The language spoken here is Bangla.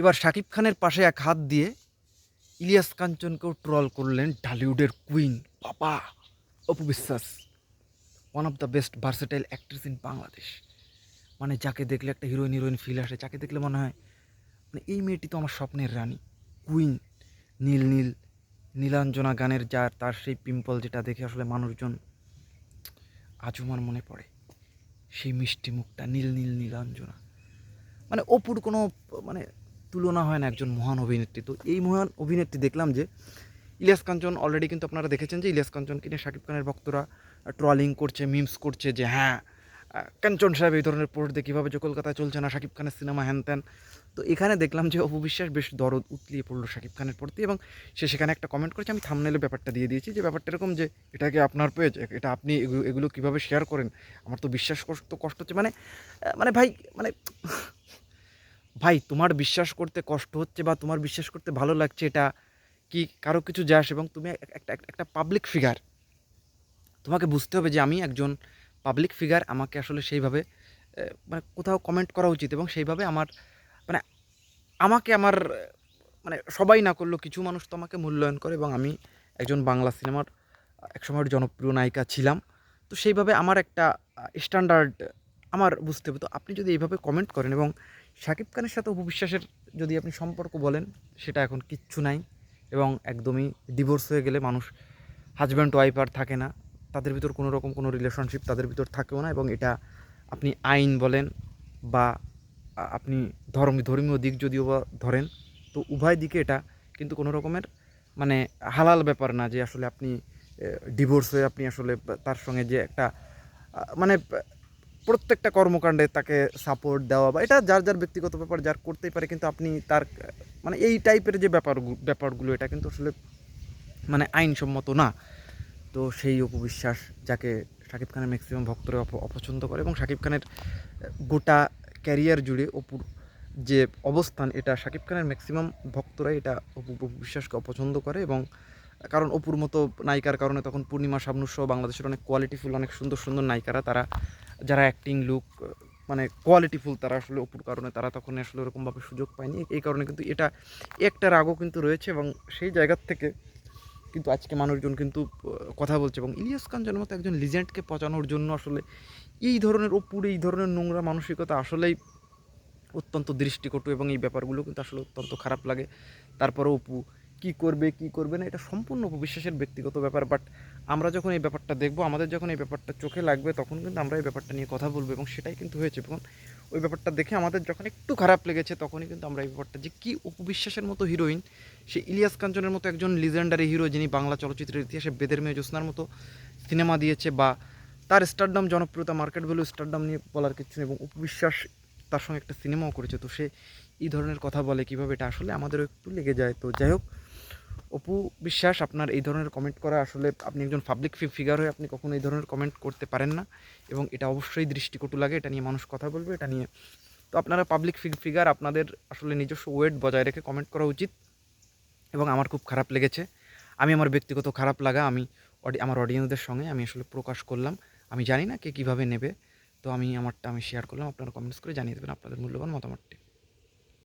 এবার শাকিব খানের পাশে এক হাত দিয়ে ইলিয়াস কাঞ্চনকেও ট্রল করলেন ঢালিউডের কুইন। বাবা, Apu Biswas one of the best versatile actress in Bangladesh মানে যাকে দেখলে একটা হিরোইন হিরোইন ফিল আসে, যাকে দেখলে মনে হয় মানে এই মেয়েটি তো আমার স্বপ্নের রানী। কুইন, নীল নীল, নীলাঞ্জনা গানের যার, তার সেই পিম্পল যেটা দেখে আসলে মানুষজন আজও আমার মনে পড়ে। সেই মিষ্টি মুখটা, নীল নীল, নীলাঞ্জনা। মানে অপুর কোনো মানে তুলনা হয় না একজন মহান অভিনেত্রী। তো এই মহান অভিনেত্রী দেখলাম যে ইলিয়াস কাঞ্চন অলরেডি কিন্তু আপনারা দেখেছেন যে ইলিয়াস কাঞ্চনকে নিয়ে শাকিব খানের ভক্তরা ট্রলিং করছে মিমস করছে যে হ্যাঁ কাঞ্চন সাহেব এই ধরনের পোস্ট দিয়ে কীভাবে যে কলকাতায় চলছে না, শাকিব খানের সিনেমা হ্যান ত্যান। তো এখানে দেখলাম যে অপবিশ্বাস বেশ দরদ উতলিয়ে পড়ল শাকিব খানের প্রতি এবং সে সেখানে একটা কমেন্ট করেছে। আমি থামনেলে ব্যাপারটা দিয়ে দিয়েছি যে ব্যাপারটা এরকম যে এটাকে আপনার পেজ এটা আপনি এগুলো কীভাবে শেয়ার করেন? আমার তো বিশ্বাস কষ্ট কষ্ট হচ্ছে। মানে মানে ভাই মানে ভাই, তোমার বিশ্বাস করতে কষ্ট হচ্ছে বা তোমার বিশ্বাস করতে ভালো লাগছে, এটা কি কারও কিছু যাস এবং তুমি এক- একটা, একটা- একটা পাবলিক ফিগার তোমাকে বুঝতে হবে যে আমি একজন পাবলিক ফিগার আমাকে আসলে সেইভাবে মানে কোথাও কমেন্ট করা উচিত এবং সেইভাবে আমার মানে আমাকে আমার মানে সবাই না করলেও কিছু মানুষ তো আমাকে মূল্যায়ন করে এবং আমি একজন বাংলা সিনেমার একসময়ের জনপ্রিয় নায়িকা ছিলাম। তো সেইভাবে আমার একটা স্ট্যান্ডার্ড আমার বুঝতে হবে। তো আপনি যদি এইভাবে কমেন্ট করেন এবং শাকিব খানের সাথে উপবিশ্বাসের যদি আপনি সম্পর্ক বলেন, সেটা এখন কিচ্ছু নাই এবং একদমই ডিভোর্স হয়ে গেলে মানুষ হাজব্যান্ড ওয়াইফ আর থাকে না। তাদের ভিতর কোনো রকম কোনো রিলেশনশিপ তাদের ভিতর থাকেও না এবং এটা আপনি আইন বলেন বা আপনি ধর্ম ধর্মীয় দিক যদিও বা ধরেন, তো উভয় দিকে এটা কিন্তু কোনো রকমের মানে হালাল ব্যাপার না যে আসলে আপনি ডিভোর্স হয়ে আপনি আসলে তার সঙ্গে যে একটা মানে প্রত্যেকটা কর্মকাণ্ডে তাকে সাপোর্ট দেওয়া বা এটা যার যার ব্যক্তিগত ব্যাপার, যার করতেই পারে, কিন্তু আপনি তার মানে এই টাইপের যে ব্যাপার, ব্যাপারগুলো, এটা কিন্তু আসলে মানে আইনসম্মত না। তো সেই অপবিশ্বাস যাকে শাকিব খানের ম্যাক্সিমাম ভক্তরা অপ- অপছন্দ করে এবং শাকিব খানের গোটা ক্যারিয়ার জুড়ে অপুর যে অবস্থান, এটা শাকিব খানের ম্যাক্সিমাম ভক্তরাই এটা অপু অপছন্দ করে এবং কারণ অপুর মতো নায়িকার কারণে তখন পূর্ণিমা, শাবনুর সহ বাংলাদেশের অনেক কোয়ালিটিফুল অনেক সুন্দর সুন্দর নায়িকারা, তারা যারা অ্যাক্টিং লুক মানে কোয়ালিটিফুল তারা আসলে অপুর কারণে তারা তখন আসলে ওরকমভাবে সুযোগ পায়নি। এই কারণে কিন্তু এটা, একটা রাগও কিন্তু রয়েছে এবং সেই জায়গার থেকে কিন্তু আজকে মানুষজন কিন্তু কথা বলছে এবং ইলিয়াস কাঞ্চনের মতো একজন লিজেন্ডকে পচানোর জন্য আসলে এই ধরনের অপুর, এই ধরনের নোংরা মানসিকতা আসলেই অত্যন্ত দৃষ্টিকটু এবং এই ব্যাপারগুলো কিন্তু আসলে অত্যন্ত খারাপ লাগে। তারপরে অপু কি করবে কি করবে না, এটা সম্পূর্ণ বিশ্বাসের ব্যক্তিগত ব্যাপার। বাট আমরা যখন এই ব্যাপারটা দেখব, আমাদের যখন এই ব্যাপারটা চোখে লাগবে, তখন কিন্তু আমরা এই ব্যাপারটা নিয়ে কথা বলব এবং সেটাই কিন্তু হয়েছে। এবং ওই ব্যাপারটা দেখে আমাদের যখন একটু খারাপ লেগেছে, তখনই কিন্তু আমরা এই ব্যাপারটা যে কী উপবিশ্বাসের মতো হিরোইন সে ইলিয়াস কাঞ্চনের মতো একজন লিজেন্ডারি হিরো যিনি বাংলা চলচ্চিত্রের ইতিহাসে বেদের মেয়ে জ্যোৎস্নার মতো সিনেমা দিয়েছে বা তার স্টারডাম জনপ্রিয়তা মার্কেট ভ্যালু স্টারডাম নিয়ে বলার কিছু এবং উপবিশ্বাস তার সঙ্গে একটা সিনেমাও করেছে। তো সে এই ধরনের কথা বলে কীভাবে এটা আসলে আমাদেরও একটু লেগে যায়। তো যাই হোক অপু বিশ্বাস, আপনার এই ধরনের কমেন্ট করা আসলে আপনি একজন পাবলিক ফিগার হয়ে আপনি কখনো এই ধরনের কমেন্ট করতে পারেন না এবং এটা অবশ্যই দৃষ্টিকটু লাগে, এটা নিয়ে মানুষ কথা বলবে, এটা নিয়ে। তো আপনারা পাবলিক ফিগার আপনাদের আসলে নিজস্ব ওয়েট বজায় রেখে কমেন্ট করা উচিত এবং আমার খুব খারাপ লেগেছে। আমি আমার ব্যক্তিগত খারাপ লাগা, আমি আমার অডিয়েন্সদের সঙ্গে আমি আসলে প্রকাশ করলাম। আমি জানি না কে কীভাবে নেবে, তো আমি আমারটা আমি শেয়ার করলাম, আপনারা কমেন্টস করে জানিয়ে দেবেন আপনাদের মূল্যবান মতামতটি।